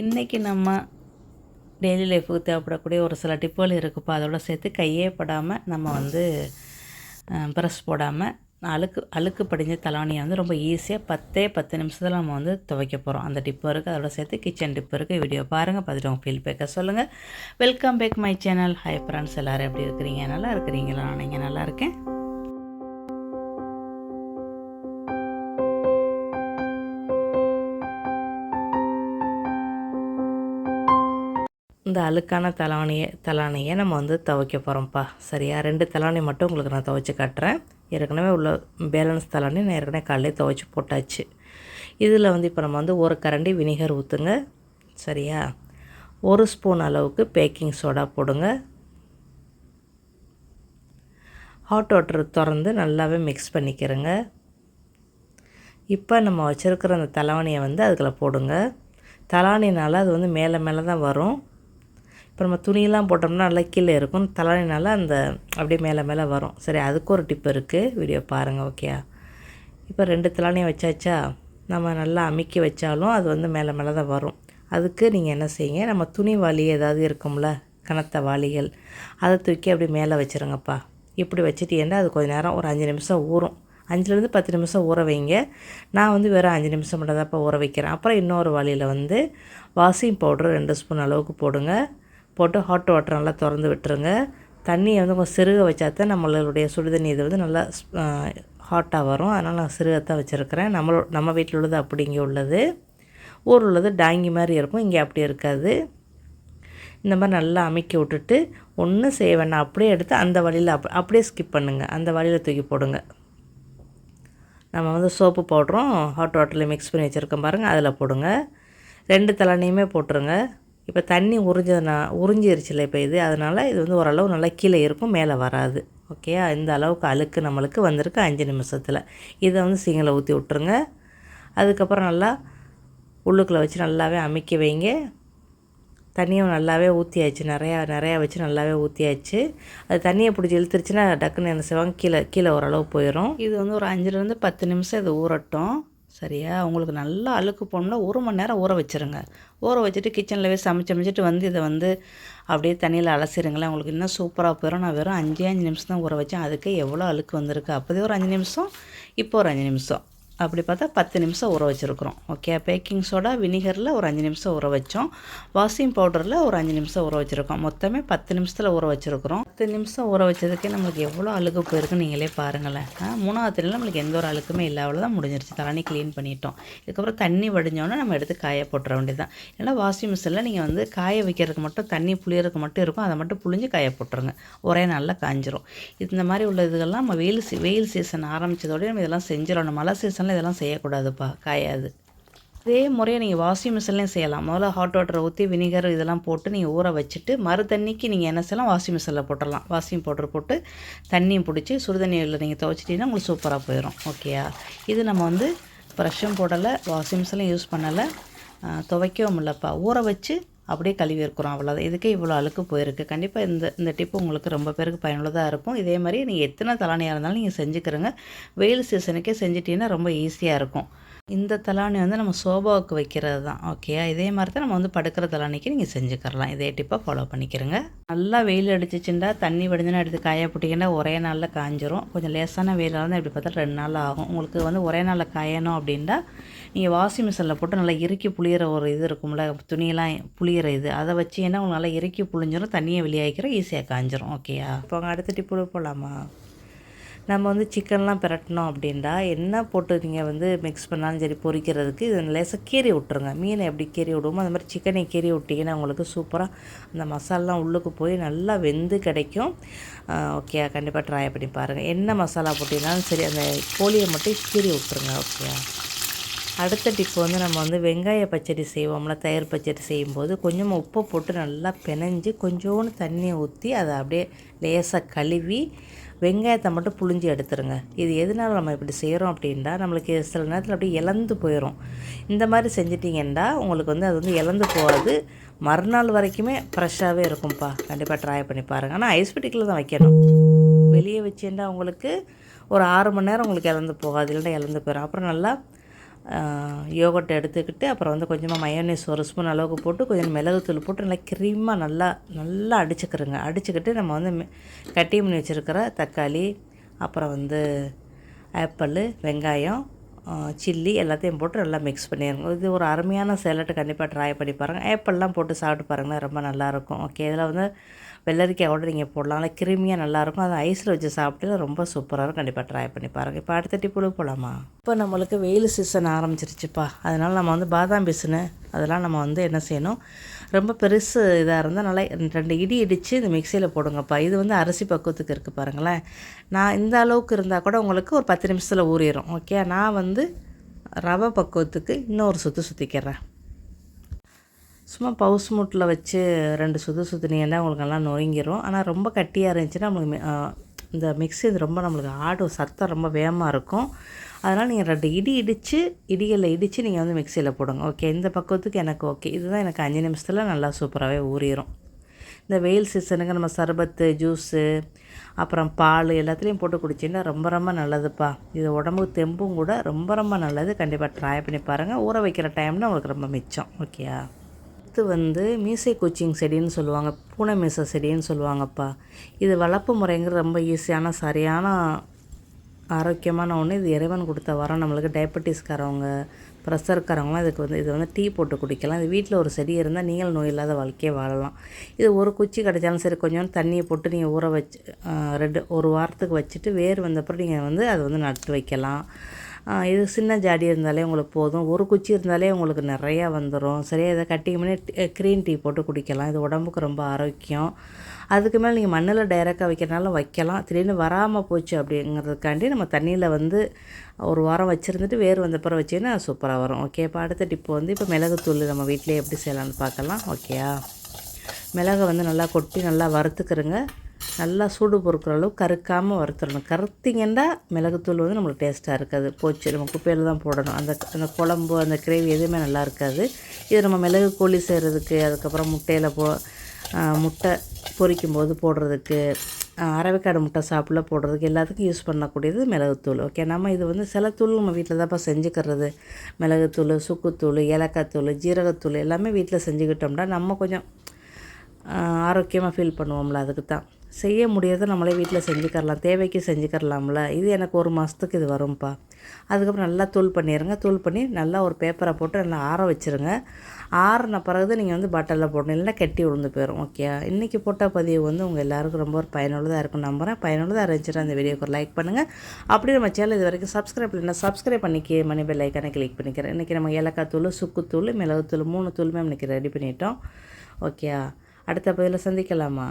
இன்றைக்கி நம்ம டெய்லி லைஃபுக்கு தேவைப்படக்கூடிய ஒரு சில டிப்புகள் இருக்குப்போ. அதோட சேர்த்து கையே படாமல் நம்ம வந்து ப்ரெஸ் போடாமல் அழுக்கு அழுக்கு படிஞ்ச தலைவணியை வந்து ரொம்ப ஈஸியாக பத்தே பத்து நிமிஷத்தில் நம்ம வந்து துவைக்க போகிறோம் அந்த டிப்பு இருக்குது அதோட சேர்த்து கிச்சன் டிப்பு இருக்குது வீடியோ பாருங்கள் பார்த்துட்டு உங்கள் ஃபீல் பேக்க சொல்லுங்கள் welcome back my channel hi friends எல்லோரும் எப்படி இருக்கிறீங்க? நல்லா இருக்கிறீங்களா? நான் நீங்கள் நல்லா இருக்கேன். இந்த அழுக்கான தலானியை தலாணியை நம்ம வந்து துவைக்க போகிறோம்ப்பா சரியா? ரெண்டு தலாணி மட்டும் உங்களுக்கு நான் துவைச்சி காட்டுறேன். ஏற்கனவே உள்ள பேலன்ஸ் தலானி நான் ஏற்கனவே காலையில் துவைச்சி போட்டாச்சு. இதில் வந்து இப்போ நம்ம வந்து ஒரு கரண்டி வினிகர் ஊற்றுங்க சரியா? ஒரு ஸ்பூன் அளவுக்கு பேக்கிங் சோடா போடுங்க. ஹாட் வாட்டர் திறந்து நல்லாவே மிக்ஸ் பண்ணிக்கிறேங்க. இப்போ நம்ம வச்சுருக்கிற அந்த தலவாணியை வந்து அதுக்குள்ளே போடுங்க. தலாணினால் அது வந்து மேலே மேலே தான் வரும். இப்போ நம்ம துணியெல்லாம் போட்டோம்னா நல்லா கீழே இருக்கும். தலைனால அந்த அப்படியே மேலே மேலே வரும். சரி அதுக்கு ஒரு டிப் இருக்குது வீடியோ பாருங்கள் ஓகே இப்போ ரெண்டு தலானையும் வச்சாச்சா? நம்ம நல்லா அமுக்கி வச்சாலும் அது வந்து மேலே மேலே தான் வரும். அதுக்கு நீங்கள் என்ன செய்யுங்க? நம்ம துணி வாளி ஏதாவது இருக்கும்ல கனத்த வாளிகள் அதை தூக்கி அப்படி மேலே வச்சுருங்கப்பா. இப்படி வச்சுட்டீங்கன்னா அது கொஞ்சம் நேரம் ஒரு அஞ்சு நிமிஷம் ஊறும். அஞ்சுலேருந்து பத்து நிமிஷம் ஊற வைங்க. நான் வந்து வெறும் அஞ்சு நிமிஷம் மட்டும் தான் இப்போ ஊற வைக்கிறேன். அப்புறம் இன்னொரு வழியில் வந்து வாஷிங் பவுட்ரு ரெண்டு ஸ்பூன் அளவுக்கு போடுங்க. போட்டு ஹாட் வாட்டர் நல்லா திறந்து விட்டுருங்க. தண்ணியை வந்து கொஞ்சம் சிறுக வச்சா தான் நம்மளுடைய சுடுதண்ணி இது வந்து நல்லா ஹாட்டாக வரும். அதனால் நான் சிறுகத்தான் வச்சுருக்கிறேன். நம்மளோ நம்ம வீட்டில் உள்ளது அப்படி இங்கே உள்ளது. ஊர் உள்ளது டாங்கி மாதிரி இருக்கும். இங்கே அப்படி இருக்காது. இந்த மாதிரி நல்லா அமைக்க விட்டுட்டு ஒன்றும் செய்ய வேண்டாம் அப்படியே எடுத்து அந்த வழியில் அப் அப்படியே ஸ்கிப் பண்ணுங்கள் அந்த வழியில் தூக்கி போடுங்க. நம்ம வந்து சோப்பு பவுடரும் ஹாட் வாட்டரில் மிக்ஸ் பண்ணி வச்சுருக்கோம் பாருங்கள் அதில் போடுங்க. ரெண்டு தலைனையுமே போட்டுருங்க. இப்போ தண்ணி உறிஞ்சதுனா உறிஞ்சிருச்சுல இப்போ இது? அதனால் இது வந்து ஓரளவு நல்லா கீழே இருக்கும் மேலே வராது. ஓகே இந்த அளவுக்கு அழுக்கு நம்மளுக்கு வந்திருக்கு அஞ்சு நிமிஷத்தில். இதை வந்து சீங்களை ஊற்றி விட்ருங்க அதுக்கப்புறம் நல்லா உள்ளுக்குள்ளே வச்சு நல்லாவே அமைக்க வைங்க. தண்ணியும் நல்லாவே ஊற்றியாச்சு நிறையா நிறையா வச்சு நல்லாவே ஊற்றியாச்சு அது தண்ணியை பிடிச்சி இழுத்துருச்சுன்னா டக்குன்னு என்ன செய்வாங்க? கீழே கீழே ஓரளவு போயிடும் இது வந்து ஒரு அஞ்சுலேருந்து பத்து நிமிஷம் இது ஊறட்டும். சரியா? உங்களுக்கு நல்லா அழுக்கு போகணும்னா ஒரு மணி நேரம் ஊற வச்சுருங்க. ஊற வச்சுட்டு கிச்சனில் போய் சமைச்சு சமைச்சிட்டு வந்து இதை வந்து அப்படியே தண்ணியில் அலசிடுங்களேன் உங்களுக்கு இன்னும் சூப்பராக போயிடும் நான் வெறும் அஞ்சே அஞ்சு நிமிஷம் தான் ஊற வச்சேன். அதுக்கு எவ்வளோ அழுக்கு வந்திருக்கு? அப்போதே ஒரு அஞ்சு நிமிஷம் இப்போ ஒரு அஞ்சு நிமிஷம். அப்படி பார்த்தா பத்து நிமிஷம் ஊற வச்சுருக்குறோம். ஓகே பேக்கிங் சோடா வினிகரில் ஒரு அஞ்சு நிமிஷம் ஊற வச்சோம். வாஷிங் பவுடரில் ஒரு அஞ்சு நிமிஷம் ஊற வச்சுருக்கோம். மொத்தமே பத்து நிமிஷத்தில் ஊற வச்சுருக்குறோம். பத்து நிமிஷம் ஊற வச்சதுக்கே நம்மளுக்கு எவ்வளோ அழுக்கு போயிருக்குன்னு நீங்களே பாருங்களேன். மூணாவது தெரியல நம்மளுக்கு எந்த ஒரு அழுக்குமே இல்லை. அவ்வளோதான் முடிஞ்சிருச்சு. தண்ணி க்ளீன் பண்ணிட்டோம். இதுக்கப்புறம் தண்ணி வடிஞ்சோன்னே நம்ம எடுத்து காய போட்டுற வேண்டியதான் ஏன்னா வாஷிங் மிஷினில் நீங்கள் வந்து காய வைக்கிறதுக்கு மட்டும் தண்ணி புளியறதுக்கு மட்டும் இருக்கும். அதை மட்டும் புளிஞ்சு காய போட்டுருங்க. ஒரே நாளில் காஞ்சிரும். இந்த மாதிரி உள்ள இதுகள்லாம் நம்ம வெயில் வெயில் சீசன் ஆரம்பித்ததோடய நம்ம இதெல்லாம் செஞ்சிடணும். மழை சீசன் மிஷினில் இதெல்லாம் செய்யக்கூடாதுப்பா காயாது. இதே முறையை நீங்கள் வாஷிங் மிஷின்லேயும் செய்யலாம். முதல்ல ஹாட் வாட்டரை ஊற்றி வினிகர் இதெல்லாம் போட்டு நீங்கள் ஊற வச்சுட்டு மறு தண்ணிக்கு நீங்கள் என்ன செய்யலாம்? வாஷிங் மிஷினில் போட்டுடலாம். வாஷிங் பவுடர் போட்டு தண்ணியும் பிடிச்சி சுடுதண்ணியில் நீங்கள் துவைச்சிட்டிங்கன்னா உங்களுக்கு சூப்பராக போயிடும் ஓகேயா இது நம்ம வந்து ப்ரெஷ்ஷும் போடலை வாஷிங் மிஷின்லையும் யூஸ் பண்ணலை. துவைக்கவும் இல்லைப்பா. ஊற வச்சு அப்படியே கழுவி இருக்கிறோம் அவ்வளோதான் இதுக்கே இவ்வளோ அழுக்கு போயிருக்கு. கண்டிப்பாக இந்த இந்த டிப்பு உங்களுக்கு ரொம்ப பேருக்கு பயனுள்ளதாக இருக்கும். இதே மாதிரி நீங்கள் எத்தனை தலானியாக இருந்தாலும் நீங்கள் செஞ்சுக்கிறங்க. வெயில் சீசனுக்கே செஞ்சிட்டிங்கன்னா ரொம்ப ஈஸியாக இருக்கும். இந்த தலானி வந்து நம்ம சோபாவுக்கு வைக்கிறது தான் ஓகே இதே மாதிரி தான் நம்ம வந்து படுக்கிற தலானிக்கு நீங்கள் செஞ்சுக்கிறலாம். இதே டிப்பாக ஃபாலோ பண்ணிக்கிறங்க. நல்லா வெயில் அடிச்சிச்சுண்டா தண்ணி வடிஞ்சுனா எடுத்து காய போட்டிங்கன்னா ஒரே நாளில் காஞ்சிரும். கொஞ்சம் லேசான வெயிலாக இருந்தால் எப்படி பார்த்தா ரெண்டு நாள் ஆகும். உங்களுக்கு வந்து ஒரே நாளில் காயணும் அப்படின்னா நீங்கள் வாஷிங் மிஷினில் போட்டு நல்லா இறுக்கி புளியிற ஒரு இது இருக்கும்ல துணியெல்லாம் புளியிற இது அதை வச்சு என்ன உங்களுக்கு நல்லா இறுக்கி புளிஞ்சிடும் தண்ணியை வெளியாகிக்கிறோம் ஈஸியாக காஞ்சிரும் ஓகேயா இப்போ அடுத்த டிப்பு போகலாமா நம்ம வந்து சிக்கன்லாம் பிரட்டணும் அப்படின்னா என்ன போட்டு நீங்கள் வந்து மிக்ஸ் பண்ணாலும் சரி பொரிக்கிறதுக்கு இது லேசாக கீறி விட்ருங்க மீனை எப்படி கீறி விடுவோமோ அந்த மாதிரி சிக்கனை கீறி விட்டிங்கன்னா உங்களுக்கு சூப்பராக அந்த மசாலாலாம் உள்ளுக்கு போய் நல்லா வெந்து கிடைக்கும். ஓகே கண்டிப்பாக ட்ரை பண்ணி பாருங்கள் என்ன மசாலா போட்டிங்கனாலும் சரி அந்த கோழியை மட்டும் கீறி விட்ருங்க ஓகே அடுத்த டிப்பு வந்து நம்ம வந்து வெங்காய பச்சடி செய்வோம்ல தயிர் பச்சடி செய்யும்போது கொஞ்சமாக உப்பை போட்டு நல்லா பிணைஞ்சு கொஞ்சோண்டு தண்ணியை ஊற்றி அதை அப்படியே லேசாக கழுவி வெங்காயத்தை மட்டும் புழிஞ்சு எடுத்துருங்க. இது எதனால் நம்ம இப்படி செய்கிறோம் அப்படின்னா நம்மளுக்கு சில நேரத்தில் அப்படியே இழந்து போயிடும் இந்த மாதிரி செஞ்சிட்டிங்கன்னா உங்களுக்கு வந்து அது வந்து இழந்து போகாது. மறுநாள் வரைக்குமே ஃப்ரெஷ்ஷாகவே இருக்கும்ப்பா கண்டிப்பாக ட்ரை பண்ணி பாருங்கள் ஆனால் ஐஸ் பெட்டிக்கில் தான் வைக்கணும். வெளியே வச்சுருந்தா உங்களுக்கு ஒரு ஆறு மணி நேரம் உங்களுக்கு இழந்து போகாது. இல்லைன்னா இழந்து போயிடும் அப்புறம் நல்லா யோகர்ட் எடுத்துக்கிட்டு அப்புறம் வந்து கொஞ்சமாக மயோனீஸ் ஒரு ஸ்பூன் அளவுக்கு போட்டு கொஞ்சம் மிளகுத்தூள் போட்டு நல்லா க்ரீமாக நல்லா நல்லா அடிச்சுக்கிறோங்க அடிச்சுக்கிட்டு நம்ம வந்து கட்டி பண்ணி வச்சுருக்கிற தக்காளி அப்புறம் வந்து ஆப்பிள் வெங்காயம் சில்லி எல்லாத்தையும் போட்டு நல்லா மிக்ஸ் பண்ணிடுங்க இது ஒரு அருமையான சேலட்டு கண்டிப்பாக ட்ரை பண்ணி பாருங்கள் ஆப்பிள்லாம் போட்டு சாப்பிட்டு பாருங்கள் ரொம்ப நல்லாயிருக்கும் ஓகே இதில் வந்து வெள்ளரிக்காய் கூட நீங்கள் போடலாம். நல்லா கிருமியாக நல்லாயிருக்கும். அதை ஐஸில் வச்சு சாப்பிட்டு ரொம்ப சூப்பராக இருக்கும். கண்டிப்பாக ட்ரை பண்ணி பாருங்கள் இப்போ அடுத்த டிப்புல போகலாமா இப்போ நம்மளுக்கு வெயில் சீசன் ஆரம்பிச்சிருச்சுப்பா. அதனால் நம்ம வந்து பாதாம் பிசுனு அதெல்லாம் நம்ம வந்து என்ன செய்யணும்? ரொம்ப பெருசு இதாக இருந்தால் நல்லா ரெண்டு இடி இடித்து இந்த மிக்சியில் போடுங்கப்பா. இது வந்து அரிசி பக்குவத்துக்கு இருக்குது பாருங்களேன். நான் இந்த அளவுக்கு இருந்தால் கூட உங்களுக்கு ஒரு பத்து நிமிஷத்தில் ஊறிடும் ஓகே நான் வந்து ரவை பக்குவத்துக்கு இன்னொரு சுற்று சுற்றிக்கிறேன் சும்மா பவுஸ் மூட்டில் வச்சு ரெண்டு சுது சுற்றினீங்கன்னா உங்களுக்கு நல்லா நொறுங்கிடும் ஆனால் ரொம்ப கட்டியாக இருந்துச்சுன்னா நம்மளுக்கு மி- இந்த மிக்ஸி இது ரொம்ப நம்மளுக்கு ஆடும் சத்தம் ரொம்ப வேகமாக இருக்கும். அதனால் நீங்கள் ரெண்டு இடி இடித்து இடிகளில் இடித்து நீங்கள் வந்து மிக்சியில் போடுங்க. ஓகே இந்த பக்குவத்துக்கு எனக்கு ஓகே இதுதான் எனக்கு அஞ்சு நிமிஷத்தில் நல்லா சூப்பராகவே ஊறிடும் இந்த வெயில் சீசனுக்கு நம்ம சர்பத்து ஜூஸு அப்புறம் பால் எல்லாத்துலேயும் போட்டு குடிச்சிங்கன்னா ரொம்ப ரொம்ப நல்லதுப்பா. இது உடம்புக்கு தெம்பும் கூட ரொம்ப ரொம்ப நல்லது. கண்டிப்பாக ட்ரை பண்ணி பாருங்கள் ஊற வைக்கிற டைம்னா உங்களுக்கு ரொம்ப மிச்சம். ஓகேயா அடுத்து வந்து மீசை குச்சிங் செடின்னு சொல்லுவாங்க பூனை மீசை செடின்னு சொல்லுவாங்கப்பா. இது வளர்ப்பு முறைங்கிறது ரொம்ப ஈஸியான சரியான ஆரோக்கியமான ஒன்று இது இறைவன் கொடுத்த வரம். நம்மளுக்கு டயபெட்டிஸ்காரவங்க ப்ரெஷர்காரவங்களாம் இதுக்கு வந்து இது வந்து டீ போட்டு குடிக்கலாம். இது வீட்டில் ஒரு செடி இருந்தால் நீங்கள் நோய் இல்லாத வாழ்க்கையை வாழலாம். இது ஒரு குச்சி கிடைச்சாலும் சரி கொஞ்சம் தண்ணியை போட்டு நீங்கள் ஊற வச்சு ரெண்டு ஒரு வாரத்துக்கு வச்சுட்டு வேர் வந்தப்பறம் நீங்கள் வந்து அதை வந்து நட்டு வைக்கலாம். இது சின்ன ஜாடி இருந்தாலே உங்களுக்கு போதும். ஒரு குச்சி இருந்தாலே உங்களுக்கு நிறையா வந்துடும் சரியாக இதை கட்டிங் க்ரீன் டீ போட்டு குடிக்கலாம். இது உடம்புக்கு ரொம்ப ஆரோக்கியம். அதுக்கு மேலே நீங்கள் மண்ணில் டைரெக்டாக வைக்கிறனால வைக்கலாம். திடீர்னு வராமல் போச்சு அப்படிங்கிறதுக்காண்டி நம்ம தண்ணியில் வந்து ஒரு வாரம் வச்சுருந்துட்டு வேர் வந்த பிறகு வச்சிங்கன்னா சூப்பராக வரும். ஓகே இப்போ அடுத்த டிப்பு வந்து இப்போ மிளகுத்தூள் நம்ம வீட்டிலே எப்படி செய்யலாம்னு பார்க்கலாம். ஓகேயா மிளகை வந்து நல்லா கொட்டி நல்லா வறுத்துக்கிறோங்க நல்லா சூடு பொறுக்கிற அளவு கருக்காமல் வறுத்துடணும். கருத்திங்கன்னா மிளகுத்தூள் வந்து நம்மளுக்கு டேஸ்ட்டாக இருக்காது. போச்சு நம்ம குப்பையில் தான் போடணும். அந்த அந்த குழம்பு அந்த கிரேவி எதுவுமே நல்லா இருக்காது. இது நம்ம மிளகு கோழி செய்கிறதுக்கு அதுக்கப்புறம் முட்டையில் போ முட்டை பொரிக்கும் போது போடுறதுக்கு அரவைக்காடு முட்டை சாப்பிட போடுறதுக்கு எல்லாத்துக்கும் யூஸ் பண்ணக்கூடியது மிளகுத்தூள். ஓகே நம்ம இது வந்து சில தூள் நம்ம வீட்டில் தான்ப்பா செஞ்சுக்கிறது. மிளகுத்தூள் சுக்குத்தூள் ஏலக்காய் தூள் ஜீரகத்தூள் எல்லாமே வீட்டில் செஞ்சுக்கிட்டோம்னா நம்ம கொஞ்சம் ஆரோக்கியமாக ஃபீல் பண்ணுவோம்ல அதுக்கு தான் செய்ய முடியாத நம்மளே வீட்டில் செஞ்சுக்கரலாம் தேவைக்கு செஞ்சுக்கரலாம்ல இது எனக்கு ஒரு மாதத்துக்கு இது வரும்ப்பா அதுக்கப்புறம் நல்லா தூள் பண்ணிடுங்க தூள் பண்ணி நல்லா ஒரு பேப்பரை போட்டு நல்லா ஆற வச்சுருங்க. ஆறின பிறகு நீங்கள் வந்து பாட்டிலில் போடணும். இல்லைன்னா கெட்டி விழுந்து போயிடும் ஓகே இன்றைக்கி போட்ட பதிவு வந்து உங்கள் எல்லாருக்கும் ரொம்ப ஒரு பயனுள்ளதாக இருக்கும் நம்புகிறேன் பயனுள்ளதாக இருந்துச்சுன்னா அந்த வீடியோக்கு ஒரு லைக் பண்ணுங்கள் அப்படி நம்ம சேனல் இது வரைக்கும் சப்ஸ்கிரைப் இல்லைன்னா சப்ஸ்கிரைப் பண்ணிக்கி மணி பெல் ஐக்கானே கிளிக் பண்ணிக்கிறேன். இன்றைக்கி நம்ம ஏலக்காய் தூள் சுக்குத்தூள் மிளகுத்தூள் மூணு தூளுமே இன்றைக்கி ரெடி பண்ணிட்டோம். ஓகே அடுத்த பதிவில் சந்திக்கலாமா?